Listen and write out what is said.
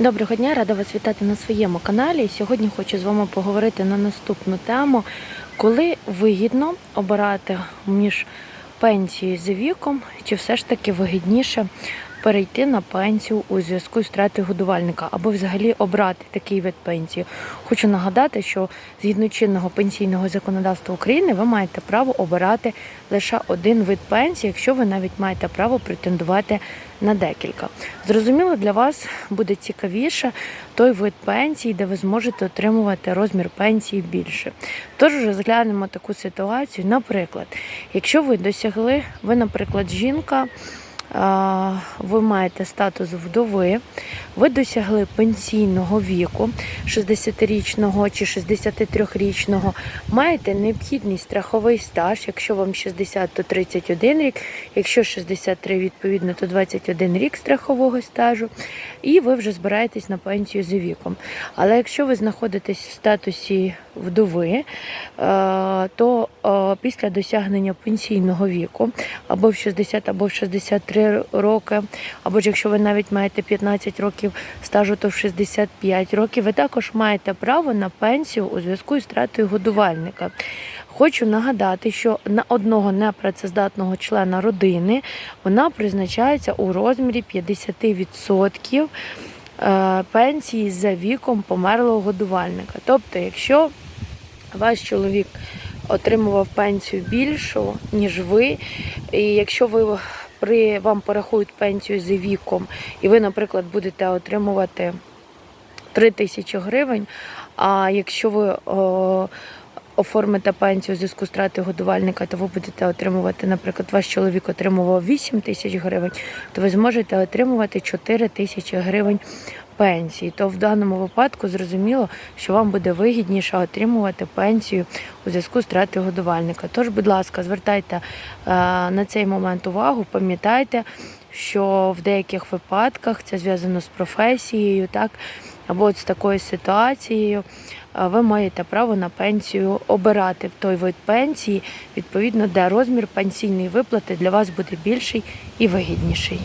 Доброго дня, рада вас вітати на своєму каналі. Сьогодні хочу з вами поговорити на наступну тему, коли вигідно обирати між пенсією за віком, чи все ж таки вигідніше перейти на пенсію у зв'язку з втратою годувальника або взагалі обрати такий вид пенсії. Хочу нагадати, що згідно чинного пенсійного законодавства України ви маєте право обирати лише один вид пенсії, якщо ви навіть маєте право претендувати на декілька. Зрозуміло, для вас буде цікавіше той вид пенсії, де ви зможете отримувати розмір пенсії більше. Тож розглянемо таку ситуацію. Наприклад, якщо ви досягли, ви, наприклад, жінка. Ви маєте статус вдови, ви досягли пенсійного віку 60-річного чи 63-річного, маєте необхідний страховий стаж, якщо вам 60, то 31 рік, якщо 63, відповідно, то 21 рік страхового стажу, і ви вже збираєтесь на пенсію за віком. Але якщо ви знаходитесь в статусі вдови, то після досягнення пенсійного віку або в 60, або в 63 роки, або ж якщо ви навіть маєте 15 років стажу, то в 65 років, ви також маєте право на пенсію у зв'язку із втратою годувальника. Хочу нагадати, що на одного непрацездатного члена родини вона призначається у розмірі 50% е, пенсії за віком померлого годувальника. Тобто, якщо ваш чоловік отримував пенсію більшу, ніж ви, і якщо ви при вам порахують пенсію за віком, і ви, наприклад, будете отримувати 3 тисячі гривень, а якщо ви о, оформите пенсію у зв'язку з втратою годувальника, то ви будете отримувати, наприклад, ваш чоловік отримував 8 тисяч гривень, то ви зможете отримувати 4 тисячі гривень пенсії. То в даному випадку зрозуміло, що вам буде вигідніше отримувати пенсію у зв'язку з втратою годувальника. Тож, будь ласка, звертайте е, на цей момент увагу, пам'ятайте, що в деяких випадках це зв'язано з професією, так або з такою ситуацією. е, Ви маєте право на пенсію обирати в той вид пенсії, відповідно, де розмір пенсійної виплати для вас буде більший і вигідніший.